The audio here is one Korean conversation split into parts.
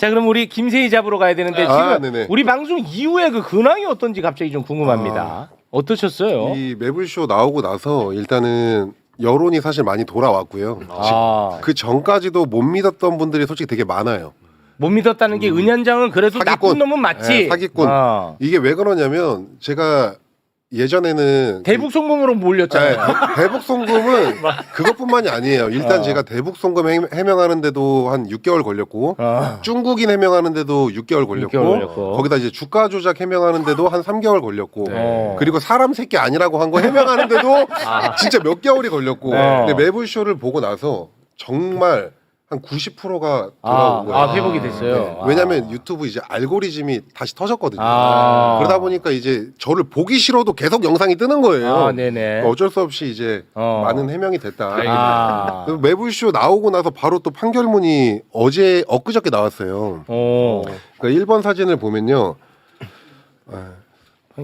자 그럼 우리 김세희 잡으러 가야 되는데 아, 지금 네네. 우리 방송 이후에 그 근황이 어떤지 갑자기 좀 궁금합니다. 어떠셨어요? 이 매불쇼 나오고 나서 일단은 여론이 사실 많이 돌아왔고요. 아, 그 전까지도 못 믿었던 분들이 솔직히 되게 많아요. 못 믿었다는 게 은현장은 그래도 사기꾼. 나쁜 놈은 맞지. 네, 사기꾼. 어. 이게 왜 그러냐면 제가 예전에는 대북 송금으로 네, 몰렸잖아요. 대북 송금은 그것뿐만이 아니에요. 일단 어. 제가 대북 송금 해- 해명하는데도 한 6개월 걸렸고 어. 중국인 해명하는데도 6개월 걸렸고, 6개월 걸렸고. 거기다 이제 주가 조작 해명하는데도 한 3개월 걸렸고 네. 그리고 사람 새끼 아니라고 한 거 해명하는데도 진짜 몇 개월이 걸렸고 네. 근데 매불쇼를 보고 나서 정말 한 90%가 아, 돌아온 거예요. 아, 회복이 됐어요. 아. 왜냐면 유튜브 이제 알고리즘이 다시 터졌거든요. 아. 그러다 보니까 이제 저를 보기 싫어도 계속 영상이 뜨는 거예요. 아, 네네. 어쩔 수 없이 이제 어. 많은 해명이 됐다. 아. 그 매불쇼 나오고 나서 바로 또 판결문이 어제 엊그저께 나왔어요. 어. 그러니까 1번 사진을 보면요.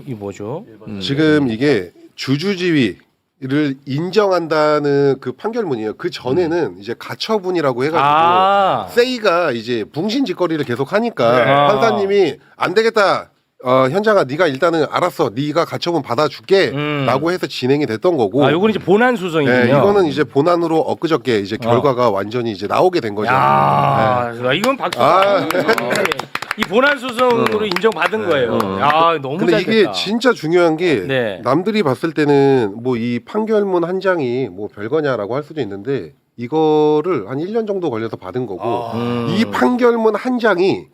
이 뭐죠? 음. 지금 이게 주주지위 를 인정한다는 그 판결문이에요. 그 전에는 이제 가처분이라고 해가지고 아. 세이가 이제 붕신짓거리를 계속 하니까 네. 판사님이 안 되겠다. 어, 현장아 네가 일단은 알았어. 네가 가처분 받아줄게. 음. 라고 해서 진행이 됐던 거고. 아, 요건 이제 본안 수성이군요. 네, 이거는 이제 본안으로 엊그저께 이제 결과가 완전히 이제 나오게 된 거죠. 야, 이건 박수. 아. 이 본안 수성으로 인정받은 거예요. 야, 너무 근데 잘 이게 됐다. 진짜 중요한 게 네. 남들이 봤을 때는 뭐 이 판결문 한 장이 뭐 별거냐라고 할 수도 있는데 이거를 한 1년 정도 걸려서 받은 거고 음. 이 판결문 한 장이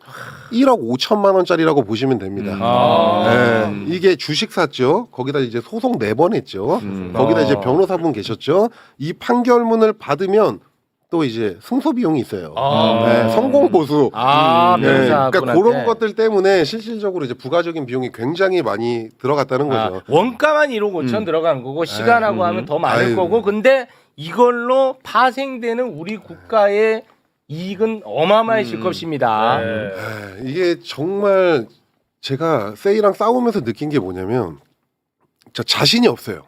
1억 5천만 원짜리라고 보시면 됩니다. 아. 네, 이게 주식 샀죠. 거기다 이제 소송 네 번 했죠. 음. 거기다 이제 아. 변호사분 계셨죠. 이 판결문을 받으면 또 이제 승소 비용이 있어요. 아. 네, 성공 보수. 아, 네, 변호사분한테. 그러니까 그런 것들 때문에 실질적으로 이제 부가적인 비용이 굉장히 많이 들어갔다는 아, 거죠. 원가만 1억 5천 들어간 거고 시간하고 하면 더 많을 아유. 거고 근데 이걸로 파생되는 우리 국가의 이익은 어마어마해질 것입니다. 에, 이게 정말 제가 세이랑 싸우면서 느낀 게 뭐냐면 저 자신이 없어요.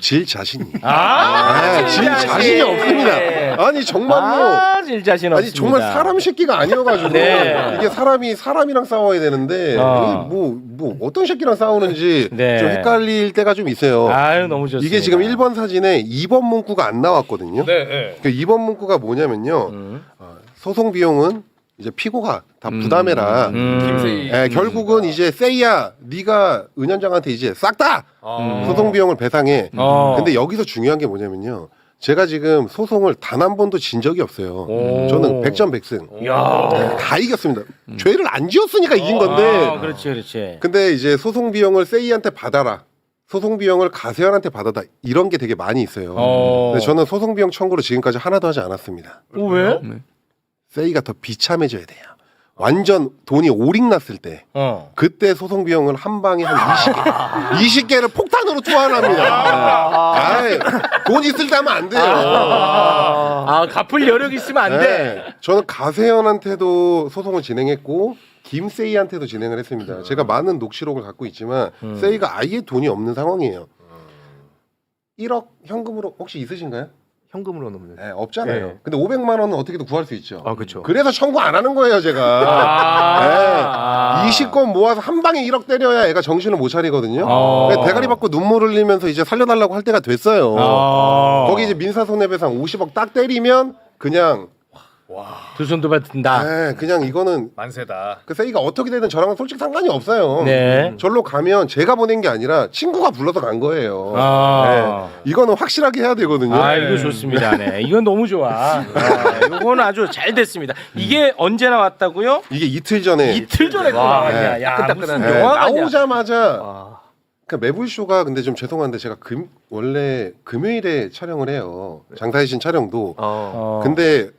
질 자신이. 아, 아, 질 자신이 없습니다. 아니 정말로. 아, 질 자신 아니 없습니다. 정말 사람 새끼가 아니어가지고 네. 이게 사람이 사람이랑 싸워야 되는데 어. 뭐뭐 뭐 어떤 새끼랑 싸우는지 네. 좀 헷갈릴 때가 좀 있어요. 아유 너무 좋습니다. 이게 지금 1번 사진에 2번 문구가 안 나왔거든요. 네, 네. 그 2번 문구가 뭐냐면요. 음. 어, 소송 비용은 이제 피고가 다 부담해라. 음. 김세희. 예, 결국은 이제 세이야, 네가 은현장한테 이제 싹 다 아. 소송 비용을 배상해. 어. 근데 여기서 중요한 게 뭐냐면요. 제가 지금 소송을 단 한 번도 진 적이 없어요. 오. 저는 백전백승. 야. 네, 다 이겼습니다. 죄를 안 지었으니까 이긴 건데. 아, 그렇지 그렇지. 근데 이제 소송 비용을 세이한테 받아라. 소송 비용을 가세현한테 받아다. 이런 게 되게 많이 있어요. 어. 근데 저는 소송 비용 청구를 지금까지 하나도 하지 않았습니다. 어, 왜? 세이가 더 비참해져야 돼요. 완전 돈이 오링 났을 때 어. 그때 소송 비용을 한 방에 한 20개, 20개를 폭 탄으로 투하합니다. 아이, 돈 있을 때 하면 안 돼요. 아 갚을 여력 있으면 안 돼. 네, 저는 가세현한테도 소송을 진행했고 김세이한테도 진행을 했습니다. 제가 많은 녹취록을 갖고 있지만 음. 세이가 아예 돈이 없는 상황이에요. 1억 현금으로 혹시 있으신가요? 현금으로는 없는. 네, 없잖아요. 네. 근데 500만 원은 어떻게든 구할 수 있죠. 아 그렇죠. 그래서 청구 안 하는 거예요, 제가. 아. 네. 20건 모아서 한 방에 1억 때려야 애가 정신을 못 차리거든요. 어. 그래서 대가리 받고 눈물 흘리면서 이제 살려달라고 할 때가 됐어요. 아. 거기 이제 민사 손해배상 50억 딱 때리면 그냥 두 손도 받든다. 네, 그냥 이거는 만세다. 그 세이가 어떻게 되든 저랑은 솔직히 상관이 없어요. 네. 절로 가면 제가 보낸 게 아니라 친구가 불러서 간 거예요. 아. 네. 이거는 확실하게 해야 되거든요. 아 이거 좋습니다. 네. 이건 너무 좋아. 아, 이건 아주 잘 됐습니다. 이게 언제 나왔다고요? 이게 이틀 전에 이틀 전에 또 나왔냐? 네. 야 무슨 네, 영화가 냐 나오자마자 아, 그 매불 쇼가 근데 좀 죄송한데 제가 금 원래 금요일에 촬영을 해요. 장사의 신 촬영도. 어. 어. 근데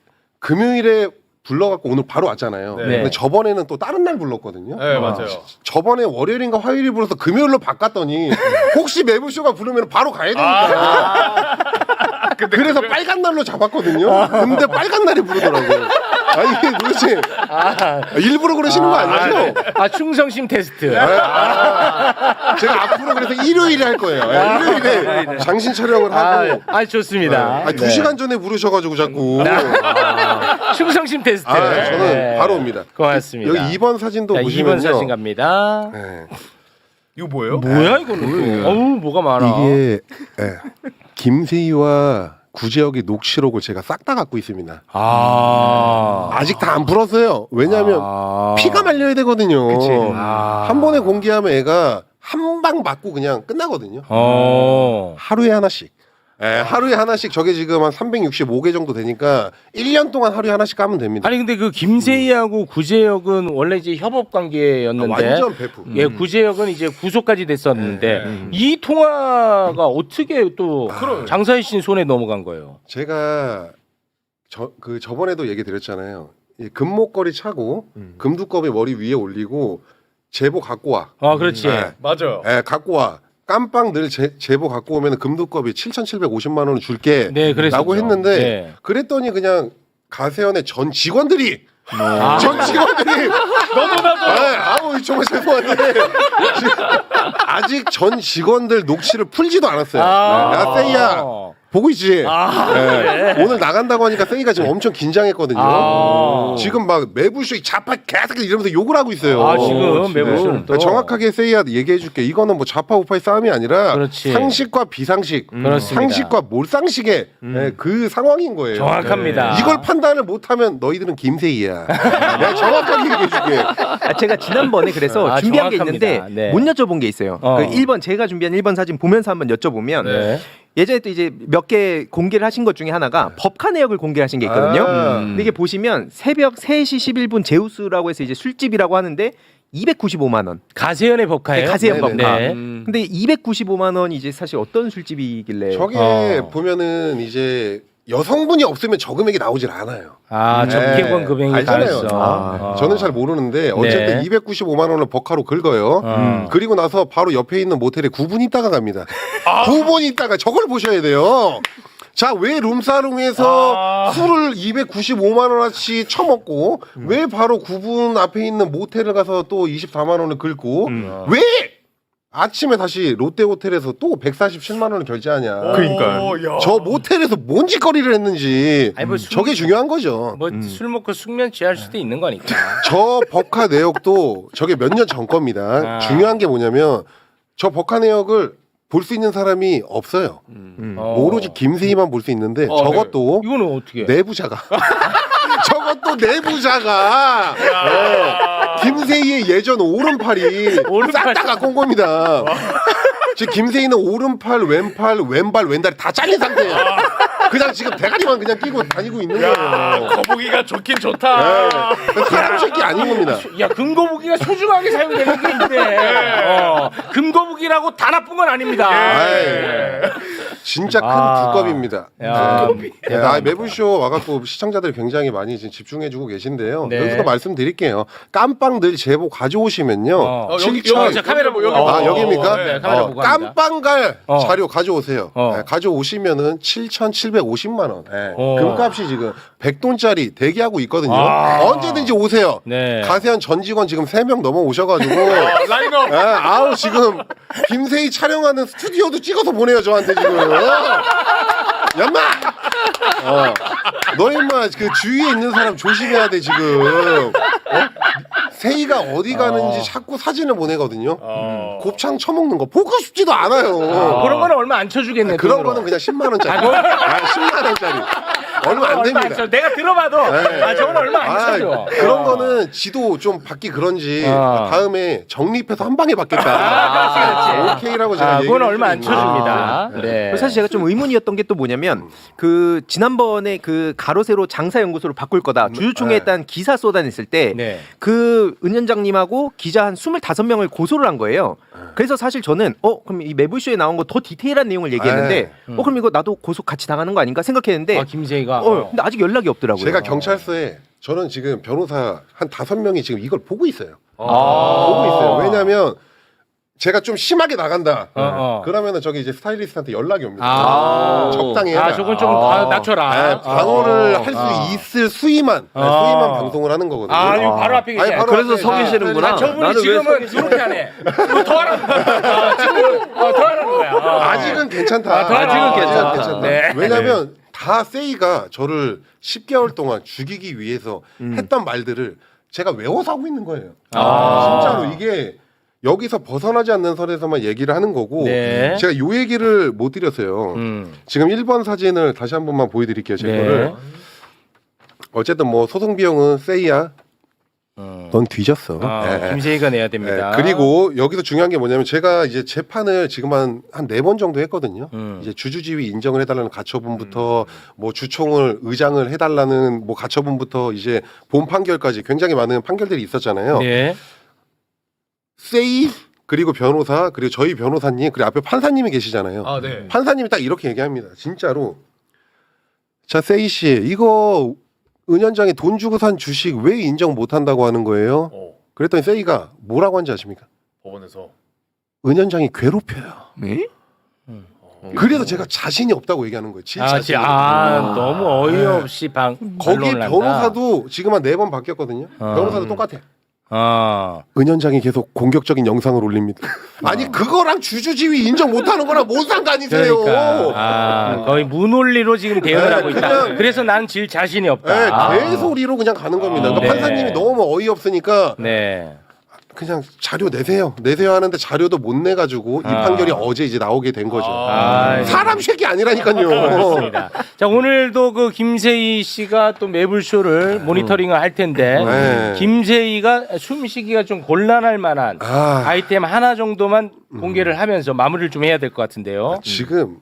금요일에 불러갖고 오늘 바로 왔잖아요. 네. 근데 저번에는 또 다른 날 불렀거든요. 네, 맞아요. 저번에 월요일인가 화요일에 불러서 금요일로 바꿨더니 혹시 매불쇼가 부르면 바로 가야 되니까. 아. 그래서 빨간 날로 잡았거든요. 근데 빨간 날이 부르더라고요. 아니 이게 도대체 일부러 그러시는 거 아니죠? 네. 아 충성심 테스트. 아, 제가 앞으로 그래서 일요일에 할 거예요. 예, 일요일에 장신 촬영을 아, 하고. 아 좋습니다. 아, 두 네. 시간 전에 부르셔가지고 자꾸. 아, 충성심 테스트. 아, 저는 네. 바로 옵니다. 고맙습니다. 여기 2번 사진도 자, 보시면요. 2번 사진 갑니다. 네. 이거 뭐예요? 뭐야 이거는? 또? 어우 뭐가 많아. 이게 예, 김세희와 구제혁의 녹취록을 제가 싹 다 갖고 있습니다. 아 아직 다 안 풀었어요. 왜냐하면 아. 피가 말려야 되거든요. 아. 한 번에 공개하면 애가 한 방 맞고 그냥 끝나거든요. 어. 하루에 하나씩. 예, 하루에 하나씩 저게 지금 한 365개 정도 되니까 1년 동안 하루에 하나씩 까면 됩니다. 아니 근데 그 김세희하고 구제혁은 원래 이제 협업 관계였는데 아, 완전 베프. 예 구제혁은 이제 구속까지 됐었는데 네. 이 통화가 어떻게 또 장사희 씨 손에 넘어간 거예요? 제가 저 그 저번에도 얘기 드렸잖아요. 이 금목걸이 차고 금두꺼비 머리 위에 올리고 제보 갖고 와. 아 그렇지. 네. 맞아요. 예, 갖고 와. 깜빵 늘 제, 제보 갖고 오면 금두꺼비 7,750만 원을 줄게. 네 그랬었죠. 라고 했는데 네. 그랬더니 그냥 가세연의 전 직원들이 아. 전 직원들이 너무나도 아우 정말 죄송한데 지금 아직 전 직원들 녹취를 풀지도 않았어요. 야 세이야 보고 있지. 아, 예. 오늘 나간다고 하니까 세이가 지금 엄청 긴장했거든요. 아. 지금 막 매부쇼 좌파 계속 이러면서 욕을 하고 있어요. 아, 지금 네. 매부쇼는 또. 정확하게 세이야 얘기해줄게. 이거는 뭐 좌파 우파의 싸움이 아니라 그렇지. 상식과 비상식, 그렇습니다. 상식과 몰상식의 예, 그 상황인 거예요. 정확합니다. 이걸 판단을 못하면 너희들은 김세희야. 내가 정확하게 얘기해줄게. 아, 제가 지난번에 그래서 아, 준비한 게 정확합니다. 있는데 네. 못 여쭤본 게 있어요. 어. 그 1번 제가 준비한 1번 사진 보면서 한번 여쭤보면 네. 예전에 또 이제 몇 개 공개를 하신 것 중에 하나가 법카 내역을 공개하신 게 있거든요. 아. 음. 근데 이게 보시면 새벽 3시 11분 제우스라고 해서 이제 술집이라고 하는데 295만 원. 가세연의 법카예요. 네, 가세연 네네. 법카. 네. 근데 295만 원이 이제 사실 어떤 술집이길래 저게 어. 보면은 이제 여성분이 없으면 저 금액이 나오질 않아요. 아 네. 적개권 금액이 알잖아요. 가있어. 아, 어. 저는 잘 모르는데 어쨌든 네. 295만 원을 버카로 긁어요. 음. 그리고 나서 바로 옆에 있는 모텔에 9분 있다가 갑니다. 9분 있다가 저걸 보셔야 돼요. 자, 왜 룸사롱에서 술을 295만 원어치 처먹고 왜 바로 9분 앞에 있는 모텔을 가서 또 24만 원을 긁고 왜 아침에 다시 롯데 호텔에서 또 147만 원을 결제하냐. 그러니까요. 저 모텔에서 뭔 짓거리를 했는지 아니, 뭐 술- 저게 중요한 거죠. 뭐 술 먹고 숙면 취할 수도 있는 거니까. 저 법카 내역도 저게 몇 년 전 겁니다. 아. 중요한 게 뭐냐면 저 법카 내역을 볼 수 있는 사람이 없어요. 어. 오로지 김세희만 볼 수 있는데 어, 저것도 이거는 어떻게? 내부자가 저것도 내부자가 네. 김세희의 예전 오른팔이 오른팔. 싹다 갖고 온 겁니다. 지금 김세희는 오른팔, 왼팔, 왼발, 왼다리 다 잘린 상태예요. 그냥 지금 대가리만 그냥 끼고 다니고 있는 야, 거예요. 거북이가 좋긴 좋다. 네. 사람 새끼 아닌 겁니다. 야 금거북이가 소중하게 사용되는 게 있는데 어, 금거북이라고 다 나쁜 건 아닙니다. 아이, 예. 진짜 큰 아. 두껍입니다. 야, 네, 아, 매부쇼 와갖고 시청자들이 굉장히 많이 지금 집중해주고 계신데요. 네. 여기서 말씀드릴게요. 깜빵 늘 제보 가져오시면요. 어. 어, 여기 자, 카메라 보고 여기 어, 아 어, 여기입니까? 네. 카메라 어, 보고 합니다. 깜빵갈 어. 자료 가져오세요. 어. 네, 가져오시면은 7,750만 원. 네. 어. 금값이 지금 100돈짜리 대기하고 있거든요. 아. 언제든지 오세요. 네. 가세한 전 직원 지금 3명 넘어 오셔가지고 어, 라인업. 네, 아우 지금 김세희 촬영하는 스튜디오도 찍어서 보내요 저한테 지금. 연마. 어. 너 임마 그 주위에 있는 사람 조심해야 돼 지금. 어? 세희가 어디 가는지 자꾸 사진을 보내거든요. 어. 곱창 처먹는 거 보고 싶지도 않아요. 그런 거는 얼마 안 쳐주겠네. 그런 돈으로. 거는 그냥 10만 원짜리. 아, 아, 10만 원짜리. 얼마 안 얼마 안 됩니다. 쳐. 내가 들어봐도 네. 아 저건 얼마 안 아, 쳐줘. 그런 어. 거는 지도 좀 받기 그런지 어. 다음에 정립해서 한 방에 받겠다. 아, 그렇지, 그렇지. 오케이라고 제가 아, 얘기를 그건 얼마 안 쳐줍니다. 거예요. 네. 사실 제가 좀 의문이었던 게 또 뭐냐면 그 지난번에 그 가로세로 장사 연구소를 바꿀 거다 주주총회에 네. 딴 기사 쏟아냈을 때 네. 그 은연장님하고 기자 한 25명을 고소를 한 거예요. 그래서 사실 저는 어 그럼 이 매불쇼에 나온 거 더 디테일한 내용을 얘기했는데 음. 어 그럼 이거 나도 고소 같이 당하는 거 아닌가 생각했는데 아 김세희가. 어 근데 아직 연락이 없더라고요. 제가 경찰서에 저는 지금 변호사 한 다섯 명이 지금 이걸 보고 있어요. 아. 보고 있어요. 왜냐하면 제가 좀 심하게 나간다. 어, 어. 그러면은 저기 이제 스타일리스트한테 연락이 옵니다. 아. 적당히 해라. 아, 저건 좀 아. 아, 낮춰라. 네, 방어를 어. 할수 아. 있을 수위만 네, 아. 수위만 방송을 하는 거거든요. 아, 이거 바로 앞에 아니, 계시네. 바로 그래서 앞에. 아, 저분이 나는 왜 지금은 서 이렇게 하네. 이거 더 하라는 거야. 아, 지금 어, 더 하라는 거야. 어. 아직은 괜찮다. 아, 아직은. 괜찮다. 네. 왜냐하면 다 세이가 저를 10개월 동안 죽이기 위해서 했던 말들을 제가 외워서 하고 있는 거예요. 아. 진짜로 이게 여기서 벗어나지 않는 선에서만 얘기를 하는 거고 네. 제가 요 얘기를 못 드렸어요. 음. 지금 1번 사진을 다시 한 번만 보여드릴게요. 제 네. 거를. 어쨌든 뭐 소송 비용은 세이야. 음. 넌 뒤졌어. 아, 예. 김세희가 내야 됩니다. 네, 그리고 여기서 중요한 게 뭐냐면 제가 이제 재판을 지금 한 한 네 번 정도 했거든요. 음. 이제 주주지위 인정을 해달라는 가처분부터 뭐 주총을 의장을 해달라는 뭐 가처분부터 이제 본 판결까지 굉장히 많은 판결들이 있었잖아요. 네. 세이 그리고 변호사 그리고 저희 변호사님 그리고 앞에 판사님이 계시잖아요. 아, 네. 판사님이 딱 이렇게 얘기합니다. 진짜로. 자, 세이 씨, 이거 은현장이 돈 주고 산 주식 왜 인정 못 한다고 하는 거예요? 어, 그랬더니 세이가 뭐라고 한지 아십니까? 법원에서 은현장이 괴롭혀요. 네? 그래서 제가 자신이 없다고 얘기하는 거예요. 진 아, 자신이. 지- 아, 너무 어이없이 방 거기 반론을 한다. 변호사도 지금 한 네 번 바뀌었거든요. 어. 변호사도 똑같아. 아. 은현장이 계속 공격적인 영상을 올립니다. 아니 그거랑 주주지위 인정 못하는 거랑 뭔 상관이세요? 그러니까 아, 거의 무논리로 지금 대응을 네, 하고 있다. 그냥- 그래서 난 질 자신이 네, 없다. 개소리로 그냥 가는 겁니다. 그러니까 네. 판사님이 너무 어이없으니까 네. 그냥 자료 내세요. 내세요 하는데 자료도 못 내가지고 이 아. 판결이 어제 이제 나오게 된 거죠. 아, 사람 새끼 아니라니까요. 그렇습니다. 자 오늘도 그 김세희 씨가 또 매불쇼를 모니터링을 할 텐데 네. 김세희가 숨쉬기가 좀 곤란할 만한 아, 아 이템 하나 정도만 공개를 하면서 마무리를 좀 해야 될 것 같은데요. 지금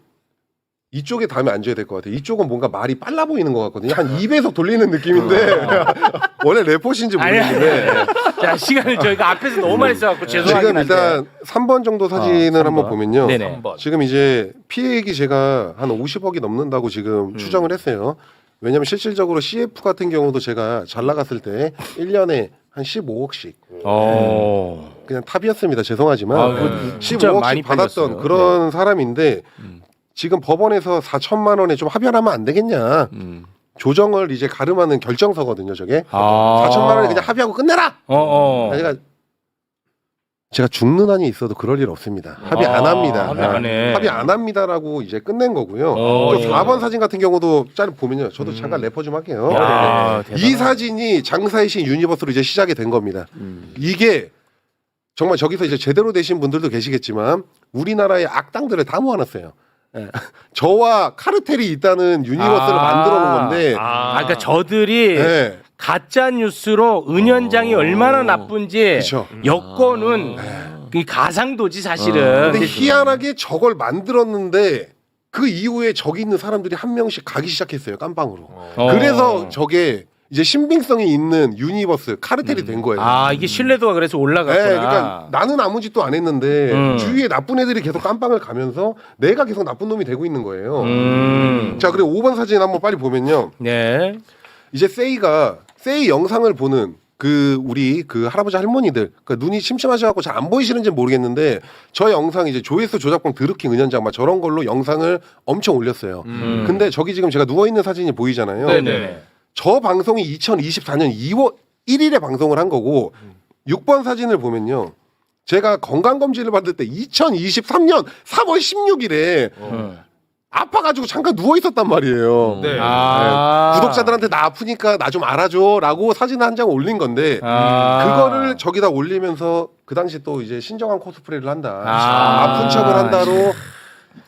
이쪽에 다음에 앉아야 될 것 같아요. 이쪽은 뭔가 말이 빨라 보이는 것 같거든요. 한 2배속 돌리는 느낌인데 원래 래퍼신지 아니, 모르겠는데 자 시간을 저희가 앞에서 너무 많이 써갖고 죄송하긴 지금 한데. 일단 3번 정도 사진을 아, 한번 3번. 보면요. 네네. 한번. 지금 이제 피해액이 제가 한 50억이 넘는다고 지금 추정을 했어요. 왜냐하면 실질적으로 CF 같은 경우도 제가 잘 나갔을 때 1년에 한 15억씩 어. 그냥 탑이었습니다. 죄송하지만 아, 그거 진짜 15억씩 많이 받았던 팔렸어요. 그런 사람인데 지금 법원에서 4천만 원에 좀 합의하면 안 되겠냐 음. 조정을 이제 가름하는 결정서거든요. 저게 아. 4천만 원에 그냥 합의하고 끝내라. 어 어. 제가 제가 죽는 한이 있어도 그럴 일 없습니다. 합의 안 아, 합니다. 합의 안 해. 합의 안 합니다라고 이제 끝낸 거고요. 어, 또 예. 4번 사진 같은 경우도 짤 보면요. 저도 잠깐 래퍼 좀 할게요. 야, 이 사진이 장사의 신 유니버스로 이제 시작이 된 겁니다. 음. 이게 정말 저기서 이제 제대로 되신 분들도 계시겠지만 우리나라의 악당들을 다 모아놨어요. 예. 저와 카르텔이 있다는 유니버스를 아. 만들어 놓은 건데 아, 그러니까 저들이 예. 가짜 뉴스로 은현장이 얼마나 나쁜지 그쵸. 여권은 이 가상도지 사실은. 아. 근데 희한하게 저걸 만들었는데 그 이후에 저기 있는 사람들이 한 명씩 가기 시작했어요 깜빵으로. 어. 그래서 저게 이제 신빙성이 있는 유니버스 카르텔이 된 거예요. 아 이게 신뢰도가 그래서 네, 올라갔구나. 그러니까 나는 아무 짓도 안 했는데 음. 주위에 나쁜 애들이 계속 깜빵을 가면서 내가 계속 나쁜 놈이 되고 있는 거예요. 음. 자, 그리고 5번 사진 한번 빨리 보면요. 네. 이제 세이가 세이 영상을 보는 그 우리 그 할아버지 할머니들 그 눈이 침침하셔갖고 잘 안 보이시는지 모르겠는데 저 영상 이제 조회수 조작범 드루킹 은현장 막 저런 걸로 영상을 엄청 올렸어요. 음. 근데 저기 지금 제가 누워 있는 사진이 보이잖아요. 네네. 저 방송이 2024년 2월 1일에 방송을 한 거고 6번 사진을 보면요. 제가 건강 검진을 받을 때 2023년 3월 16일에 음. 아파가지고 잠깐 누워 있었단 말이에요. 네. 아. 네. 구독자들한테 나 아프니까 나 좀 알아줘라고 사진 한 장 올린 건데 아. 그거를 저기다 올리면서 그 당시 또 이제 신정한 코스프레를 한다. 아. 아. 픈 척을 한다로.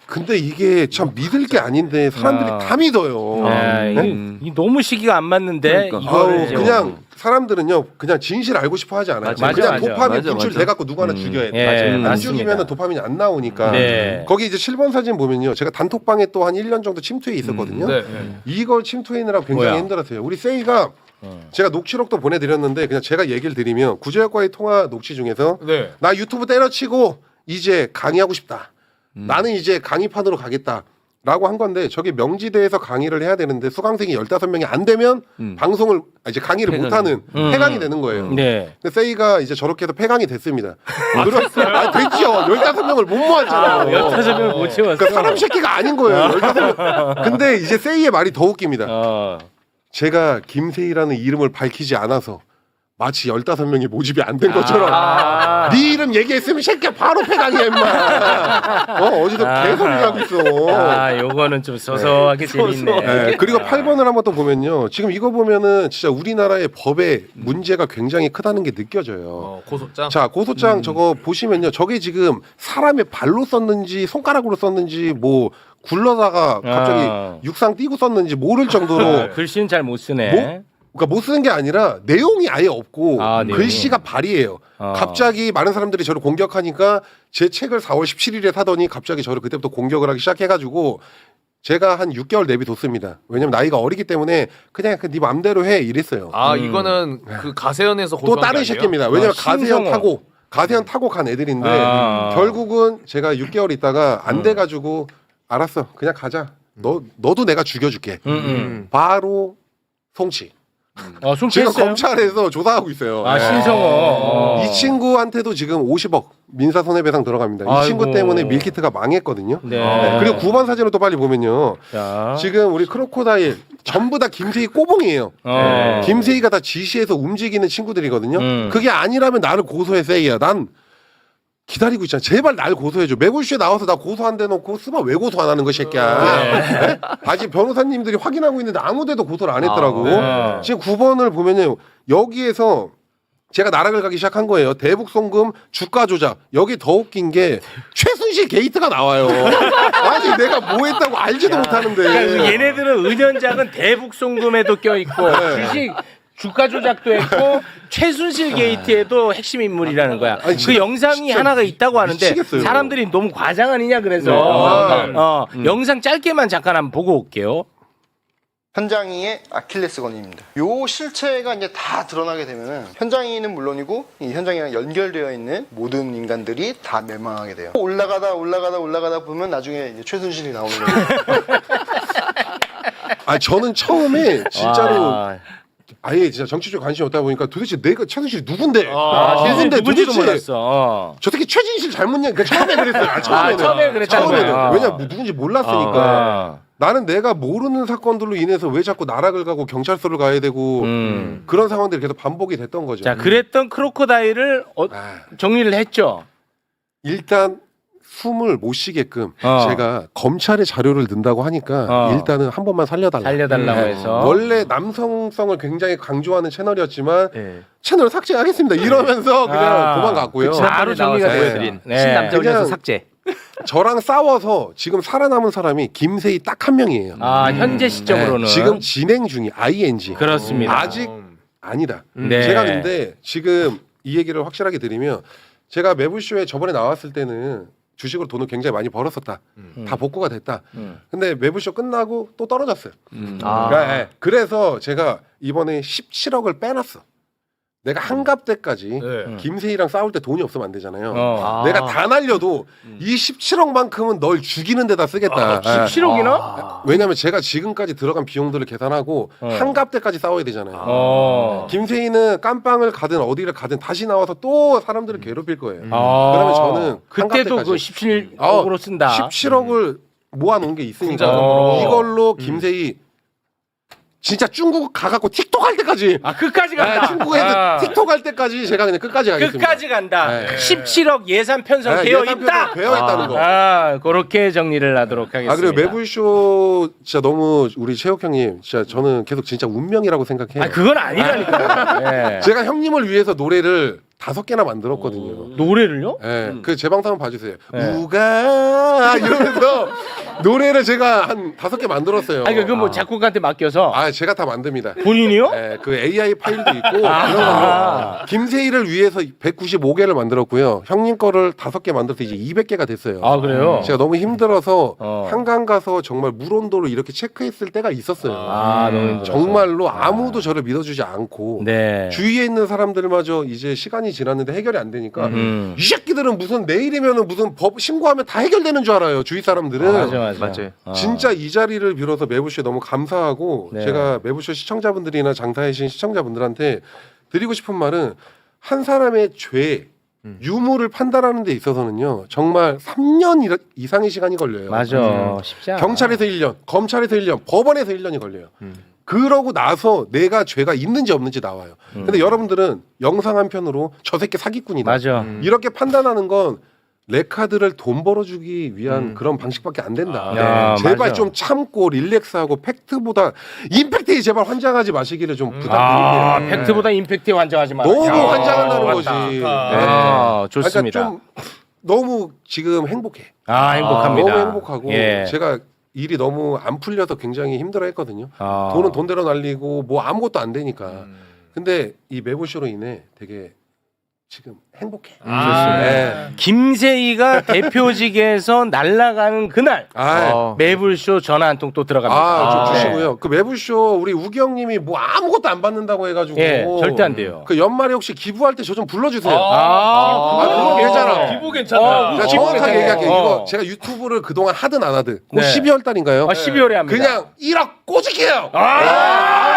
근데 이게 참 믿을 게 아닌데 사람들이 아. 다 믿어요. 네, 이- 음. 이 너무 시기가 안 맞는데 그러니까. 이거를 아우 이제 그냥 사람들은 그냥 진실 알고 싶어 하지 않아요. 맞아, 그냥 맞아. 도파민 맞아, 분출 맞아. 돼갖고 누구 하나 음. 죽여야 돼. 예. 안 맞습니다. 죽이면 도파민이 안 나오니까. 네. 거기 이제 7번 사진 보면요. 제가 단톡방에 또 한 1년 정도 침투해 있었거든요. 네. 네. 이걸 침투해느라고 굉장히 뭐야? 힘들었어요. 우리 세이가 음. 제가 녹취록도 보내드렸는데 그냥 제가 얘기를 드리면 구제학과의 통화 녹취 중에서 네. 나 유튜브 때려치고 이제 강의하고 싶다. 나는 이제 강의판으로 가겠다. 라고 한 건데 저게 명지대에서 강의를 해야 되는데 수강생이 15명이 안 되면 음. 방송을 아, 이제 강의를 못 하는 음. 폐강이 되는 거예요. 네. 근데 세이가 이제 저렇게 해서 폐강이 됐습니다. 그럼 아, 됐죠. 15명을 못 모았잖아요. 15명을 못 채웠어. 그러니까 사람 새끼가 아닌 거예요. 15명. 근데 이제 세이의 말이 더 웃깁니다. 어. 제가 김세희라는 이름을 밝히지 않아서 마치 15명이 모집이 안 된 것처럼 아. 네 이름 얘기했으면 이 새끼야 바로 폐강이야 임마 어 어디서 개소리하고 있어 아, 요거는 좀 소소하게 재밌네. 네, 그리고 8번을 한번 또 보면요 지금 이거 보면은 진짜 우리나라의 법에 문제가 굉장히 크다는 게 느껴져요 어, 고소장. 자 고소장 저거 보시면요 저게 지금 사람의 발로 썼는지 손가락으로 썼는지 뭐 굴러다가 갑자기 아. 육상 뛰고 썼는지 모를 정도로 어, 글씨는 잘 못 쓰네. 뭐? 그러니까 못 쓰는 게 아니라 내용이 아예 없고 아, 내용이. 글씨가 발이에요. 어. 갑자기 많은 사람들이 저를 공격하니까 제 책을 4월 17일에 사더니 갑자기 저를 그때부터 공격을 하기 시작해가지고 제가 한 6개월 내비뒀습니다. 왜냐면 나이가 어리기 때문에 그냥 그 네 맘대로 해 이랬어요. 아 음. 이거는 그 가세연에서 또 고소한 다른 게 아니에요? 새끼입니다. 왜냐면 아, 가세현 신성호. 타고 가세현 타고 간 애들인데 아. 결국은 제가 6개월 있다가 안 돼가지고 알았어 그냥 가자. 너 너도 내가 죽여줄게. 음, 음. 바로 송치. 어, 숨 지금 뺐어요? 검찰에서 조사하고 있어요. 아, 네. 신성호. 어. 이 친구한테도 지금 50억 민사 손해배상 들어갑니다. 이 아이고. 친구 때문에 밀키트가 망했거든요. 네. 네, 그리고 9번 사진을 또 빨리 보면요. 자. 지금 우리 크로코다일 전부 다 김세희 꼬봉이에요. 어. 김세희가 다 지시해서 움직이는 친구들이거든요. 음. 그게 아니라면 나를 고소해 세이야. 난 기다리고 있잖아. 제발 날 고소해줘. 매불쇼에 나와서 나 고소 안 대놓고 스마 왜 고소 안 하는 거 새끼야. 네? 아직 변호사님들이 확인하고 있는데 아무데도 고소를 안 했더라고. 아, 네. 지금 9번을 보면요. 여기에서 제가 나락을 가기 시작한 거예요. 대북 송금 주가 조작. 여기 더 웃긴 게 최순실 게이트가 나와요. 아니 내가 뭐 했다고 알지도 그러니까 못하는데. 얘네들은 은연작은 대북 송금에도 껴 있고 네. 주식 주가 조작도 했고 최순실 게이트에도 핵심 인물이라는 거야. 아니, 그 진짜- 영상이 진짜 하나가 있다고 하는데 미치겠어요. 사람들이 너무 과장 아니냐 그래서 네. 어, 영상 짧게만 잠깐 한번 보고 올게요. 현장이의 아킬레스건입니다. 요 실체가 이제 다 드러나게 되면은 현장이는 물론이고 이 현장이랑 연결되어 있는 모든 인간들이 다 멸망하게 돼요. 올라가다 올라가다 올라가다 보면 나중에 이제 최순실이 나오는 거예요. 아 저는 처음에 진짜로 와. 아예 진짜 정치 쪽에 관심이 없다 보니까 도대체 내가 최순실이 누군데? 아, 누군데 누군지도 도대체 몰랐어. 어. 저 새끼 최진실 잘못 냐 그러니까 처음에 그랬어요. 아, 처음에는. 처음에 그랬다는 처음에는. 거야. 왜냐 뭐 누군지 몰랐으니까. 아. 나는 내가 모르는 사건들로 인해서 왜 자꾸 나락을 가고 경찰서를 가야 되고 음. 그런 상황들이 계속 반복이 됐던 거죠. 자, 그랬던 크로코다일을 어, 아, 정리를 했죠. 일단 숨을 못 쉬게끔 어. 제가 검찰의 자료를 넣는다고 하니까 어. 일단은 한 번만 살려달라. 살려달라고 네. 해서. 원래 남성성을 굉장히 강조하는 채널이었지만 네. 채널 삭제하겠습니다. 이러면서 그냥 아, 도망갔고요. 그쵸. 바로 정리가 나와서 되어드린. 보여드린 신남자 훈련소 그냥- 삭제. 저랑 싸워서 지금 살아남은 사람이 김세희 딱 한 명이에요. 아, 현재 시점으로는 네, 지금 진행 중이 ING. 그렇습니다. 아직 아니다. 네. 제가 근데 지금 이 얘기를 확실하게 드리면 제가 매불쇼에 저번에 나왔을 때는 주식으로 돈을 굉장히 많이 벌었었다. 다 복구가 됐다. 음. 근데 매불쇼 끝나고 또 떨어졌어요. 아. 그러니까, 예. 그래서 제가 이번에 17억을 빼놨어. 내가 한갑 때까지 네. 김세희랑 싸울 때 돈이 없으면 안 되잖아요. 어. 아. 내가 다 날려도 이 17억만큼은 널 죽이는 데다 쓰겠다. 예. 17억이나? 왜냐면 제가 지금까지 들어간 비용들을 계산하고 어. 한갑 때까지 싸워야 되잖아요. 어. 김세희는 깜빵을 가든 어디를 가든 다시 나와서 또 사람들을 괴롭힐 거예요. 아. 그러면 저는 그때도 그 때까지. 17억으로 쓴다. 17억을 모아놓은 게 있으니까 어. 이걸로 김세희 진짜 중국 가갖고 틱톡 할 때까지 아 끝까지 간다. 네, 중국에서 아. 틱톡 할 때까지 제가 그냥 끝까지 가겠습니다. 끝까지 간다. 네. 17억 예산 편성 네, 되어 예산 있다. 편성 되어 있다는 거. 아, 그렇게 정리를 하도록 하겠습니다. 아 그리고 매불쇼 진짜 너무 우리 최욱 형님 진짜 저는 계속 진짜 운명이라고 생각해요. 아, 그건 아니라니까. 예. 제가 형님을 위해서 노래를 다섯 개나 만들었거든요. 노래를요? 예, 그제 방송 한번 봐주세요. 네. 우가 이러면서 노래를 제가 한 다섯 개 만들었어요. 아니 그뭐 작곡가한테 맡겨서 아, 제가 다 만듭니다. 본인이요? 예, 그 AI 파일도 있고 아. 걸로 김세희를 위해서 195개를 만들었고요. 형님 거를 다섯 개 만들어서 이제 200개가 됐어요. 아 그래요? 제가 너무 힘들어서 어. 한강 가서 정말 물 온도를 이렇게 체크했을 때가 있었어요. 아 너무 힘들어서. 정말로 아무도 저를 믿어주지 않고 네. 주위에 있는 사람들마저 이제 시간이 지났는데 해결이 안 되니까 음. 이 새끼들은 무슨 내일이면은 무슨 법 신고하면 다 해결되는 줄 알아요. 주위 사람들은. 맞아 맞아. 맞아요. 어. 진짜 이 자리를 빌어서 매부쇼에 너무 감사하고 네. 제가 매부쇼 시청자분들이나 장사해신 시청자분들한테 드리고 싶은 말은 한 사람의 죄 음. 유무를 판단하는 데 있어서는요 정말 3년 이- 이상의 시간이 걸려요. 맞아. 음. 쉽지 않아. 경찰에서 1년, 검찰에서 1년, 법원에서 1년이 걸려요. 음. 그러고 나서 내가 죄가 있는지 없는지 나와요. 근데 여러분들은 영상 한 편으로 저 새끼 사기꾼이다. 음. 맞아. 이렇게 판단하는 건 레카드를 돈 벌어주기 위한 그런 방식밖에 안 된다. 음. 야, 제발 맞아. 좀 참고 릴렉스하고 팩트보다 임팩트에 제발 환장하지 마시기를 좀 아, 부탁드립니다. 팩트보다 임팩트에 환장하지 마. 너무 야, 환장한다는 맞다. 거지. 네. 아, 좋습니다. 그러니까 좀 너무 지금 행복해. 아, 행복합니다. 너무 행복하고 예. 제가 일이 너무 안 풀려서 굉장히 힘들어했거든요. 아. 돈은 돈대로 날리고 뭐 아무것도 안 되니까. 근데 이 매부쇼로 인해 되게 지금 행복해. 좋습니다. 네. 김세희가 대표직에서 날아가는 그날 아, 어. 매불쇼 전화 한 통 또 들어갑니다. 아, 좀 네. 주시고요. 그 매부쇼 우리 우기 형님이 뭐 아무것도 안 받는다고 해가지고. 예, 절대 안 돼요. 그 연말에 혹시 기부할 때 저 좀 불러주세요. 아, 아, 그거 괜찮아. 기부 괜찮다. 제가 기부 정확하게 괜찮아. 얘기할게요. 어. 이거 제가 유튜브를 그동안 하든 안 하든. 그 네. 12월 달인가요? 아, 12월에 합니다. 그냥 1억 꼬집게요. 아,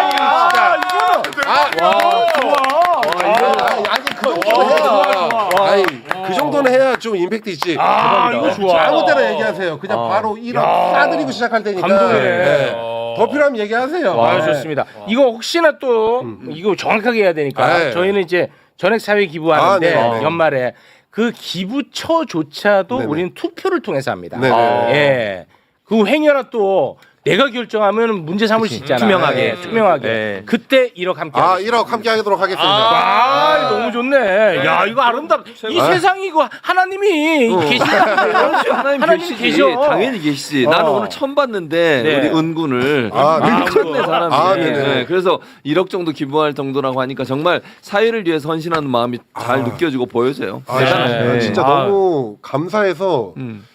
야, 진짜. 아, 아 니, 아니 그 정도는 해야. 아니 그 정도는 해야 좀 임팩트 있지. 아, 이거 좋아. 아무 때나 얘기하세요. 그냥 바로 1억 싸드리고 시작할 테니까. 감동이네. 네. 더 필요하면 얘기하세요. 아, 네. 좋습니다. 이거 혹시나 또 이거 정확하게 해야 되니까 네. 저희는 이제 전액 사회 기부하는데 아, 네, 네. 연말에 그 기부처조차도 네, 네. 우리는 투표를 통해서 합니다. 네, 네. 아. 예. 그 행여나 또 내가 결정하면 문제 삼을 수 있잖아. 투명하게. 예, 투명하게. 네. 그때 1억 함께. 아, 하겠습니다. 1억 함께 하도록 하겠습니다. 아, 너무 좋네. 야, 이거 아름답. 이 아. 세상이 이거 하나님이 계시다는데요. 하나님, 하나님 계시지. 계셔. 당연히 계시지. 나는 어. 오늘 처음 봤는데 네. 우리 은군을 아, 네. 큰네 사람이. 아, 네네. 네, 그래서 1억 정도 기부할 정도라고 하니까 정말 사회를 위해서 헌신하는 마음이 잘 느껴지고 보여져요. 아, 대단하죠. 네. 진짜 아. 너무 감사해서 음.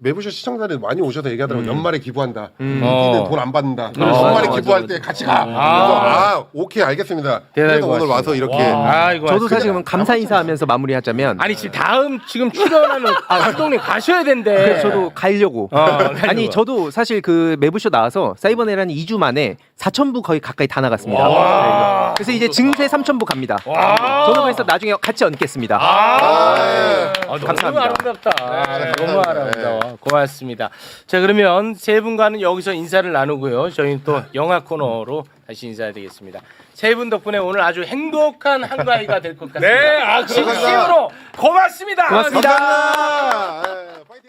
막 매부쇼 시청자들이 많이 오셔서 얘기하더라고 요 연말에 기부한다. 어. 우리는 돈안 받는다. 음. 연말에 맞아, 기부할 맞아, 때 같이 가. 그래서 아. 아, 오케이 알겠습니다. 대단히 그래서 오늘 고맙습니다. 와서 이렇게 아, 이거 저도. 사실 그럼 감사 인사하면서 마무리하자면 아니 지금 다음 지금 출연하는 감독님 가셔야 된대. 그래서 저도 가려고. 어, 가려고. 아니 저도 사실 그 매부쇼 나와서 사이버네라는 2주 만에 4천 부 거의 가까이 다 나갔습니다. 와. 그래서 이제 증세 3천 부 갑니다. 와. 저도 그래서 나중에 같이 얹겠습니다. 아, 네. 아, 너무 감사합니다. 아름답다. 너무 아름다워. 고맙습니다. 자 그러면 세 분과는 여기서 인사를 나누고요. 저희는 또 영화 코너로 다시 인사드리겠습니다. 세 분 덕분에 오늘 아주 행복한 한가위가 될 것 같습니다. 네, 아, 진심으로 고맙습니다. 고맙습니다. 감사합니다. 예, 파이팅.